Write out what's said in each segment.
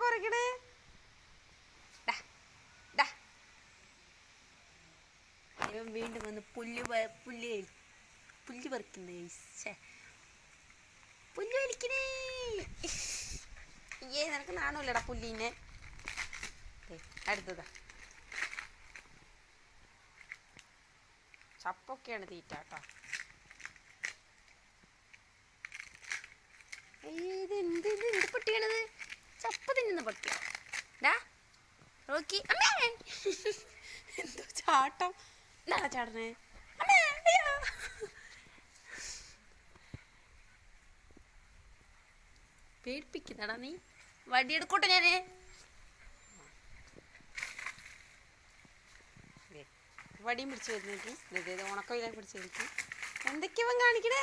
കുറയ്ക്കണേ? വീണ്ടും വന്ന് പുല്ല് പുല്ല് പുല്ല് പറിക്കുന്നേ പുല്ല് വലിക്കണേ. നിനക്ക് നാണമില്ലടാ പുല്ലിനെ. അടുത്തതാ ചപ്പൊക്കെയാണ് തീറ്റ കേട്ടോ. ഇത് എന്ത് എന്ത് പട്ടിയാണിത്? ചപ്പ തിന്നുന്ന പട്ടിയോ ഡാ റോക്കി അമ്മേ! എന്തോ ചാട്ടം. എന്നാ ചാടണേ? അമ്മേ അയ്യോ. പേടിപ്പിക്കുന്നടാ നീ. വടിയെടുക്കോട്ടെ ഞാൻ. വടിയും പിടിച്ച് വരുന്നേക്കും. ഉണക്കയിലേക്ക് പിടിച്ച് വരിക്കും എന്തൊക്കെയാ കാണിക്കണേ?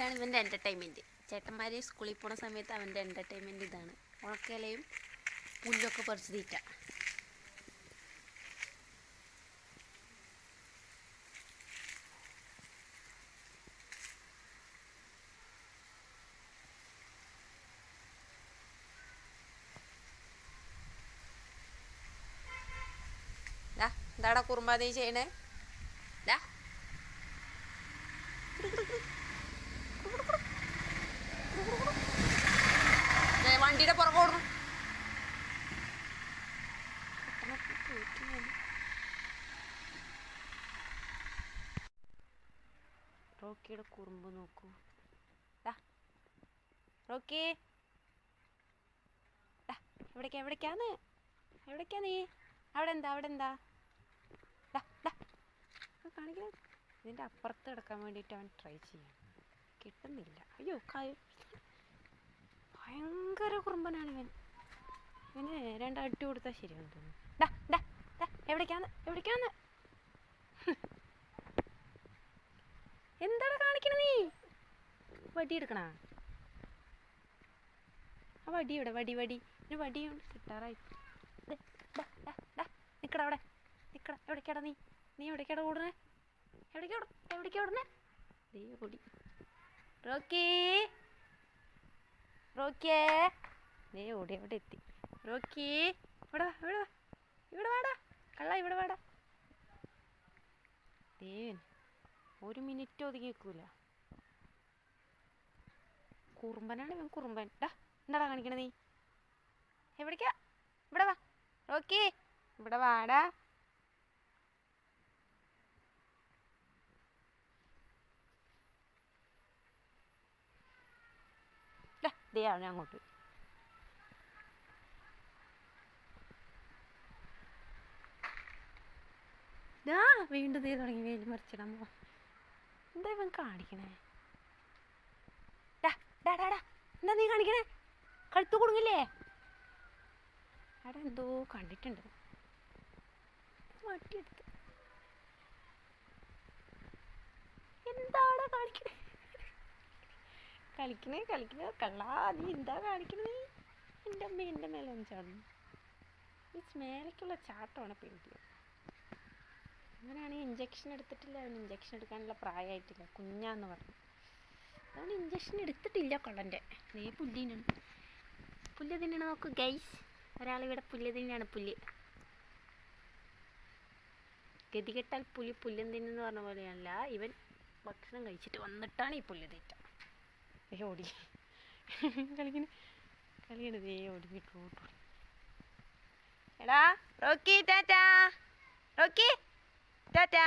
ഇതാണ് ഇവന്റെ എന്റർടൈൻമെന്റ് ചേട്ടന്മാർ സ്കൂളിൽ പോണ സമയത്ത് അവന്റെ എന്റർടൈൻമെന്റ് ഇതാണ്. ഉണക്കയിലയും പുല്ലൊക്കെ പറിച്ച് തീറ്റ. എന്താടാ കുറുമ്പാ നീ ചെയ്യണേ ദേ, വണ്ടിയുടെ പുറകെ ഓടണം റോക്കിയുടെ കുറുമ്പ് നോക്കൂ. ദാ, റോക്കി. എവിടേക്കാ എവിടേക്കാന്ന്? എവിടേക്കാ നീ? അവിടെ എന്താ അവിടെ എന്താ കാണിക്കണേ. ഇതിന്റെ അപ്പുറത്ത് കിടക്കാൻ വേണ്ടിയിട്ട് അവൻ ട്രൈ ചെയ്യാം കിട്ടുന്നില്ല. അയ്യോ ഭയങ്കര കുറുമ്പനാണ് ഇവൻ. ഇവന് രണ്ട് അടി കൊടുത്താൽ ശരിയാണെന്ന് തോന്നുന്നു. എവിടേക്കാന്ന്? എവിടേക്കാന്ന് എന്താണ് കാണിക്കണ നീ വടി എടുക്കണ ആ വടി ഇവിടെ വടി വടി. ഒരു വടി കിട്ടാറായി. നിക്കടാ അവിടെ. നിക്കടാ. എവിടേക്കാടാ നീ? നീ എവിടേക്കാടാ ഓടണേ എവിടേക്കാ എവിടേക്കാ ഓടണേ ദേ ഓടി. റോക്കി. റോക്കിയേ. ദേ ഓടി അവിടെ എത്തി. റോക്കി. ഇവിടെ വാ ഇവിടെ വാ. ഇവിടെ വാടാ. കള്ള ഇവിടെ വാടാ. ദേവൻ ഒരു മിനിറ്റ് ഒതുങ്ങി നിൽക്കൂല. കുറുമ്പനാണ് ഇവൻ കുറുമ്പൻ. ഡാ എന്താടാ കാണിക്കണ നീ? എവിടേക്കാ? ഇവിടെ വാ. റോക്കി ഇവിടെ വാടാ. ദേ അങ്ങോട്ട്. വീണ്ടും ദേ തുടങ്ങി. വേലി മറിച്ചിടാൻ പോവാ. എന്താ ഇവൻ കാണിക്കണേ? ഡാ എന്താ നീ കാണിക്കണേ? കഴുത്തു കുടുങ്ങില്ലേ? അവിടെ എന്തോ കണ്ടിട്ടുണ്ട്. വട്ടിയെടുത്ത് എന്താടാ കാണിക്കണേ? കളിക്കണേ കളിക്കണേ. കള്ളാ നീ എന്താ കാണിക്കണേ എന്റെ അമ്മ എന്റെ മേലെ ഒന്ന് ചാടുന്നു. ഈ മേലേക്കുള്ള ചാട്ടമാണ് പേടിയത് അങ്ങനെയാണെങ്കിൽ ഇഞ്ചക്ഷൻ എടുത്തിട്ടില്ല. അവന് ഇഞ്ചക്ഷൻ എടുക്കാനുള്ള പ്രായമായിട്ടില്ല. കുഞ്ഞാന്ന് പറഞ്ഞു. അവൻ ഇഞ്ചക്ഷൻ എടുത്തിട്ടില്ല കൊള്ളന്റെ. നീ പുല്ലിനാണ് പുല്ല് തിന്നണ നോക്ക് ഗൈസ് ഒരാളിവിടെ പുല്ല് തിന്നാണ് പുല്ല്. ഗതികെട്ടാൽ പുലി പുല്ലും തിന്നെന്ന് പറഞ്ഞ പോലെയല്ല. ഇവൻ ഭക്ഷണം കഴിച്ചിട്ട് വന്നിട്ടാണ് ഈ പുല്ല് തീറ്റ. ഏ ഓടി. കളിക്കണ കളിക്കണത് ഏ ഓടി. എടാ റോക്കി ടാറ്റാ. റോക്കി ടാറ്റാ.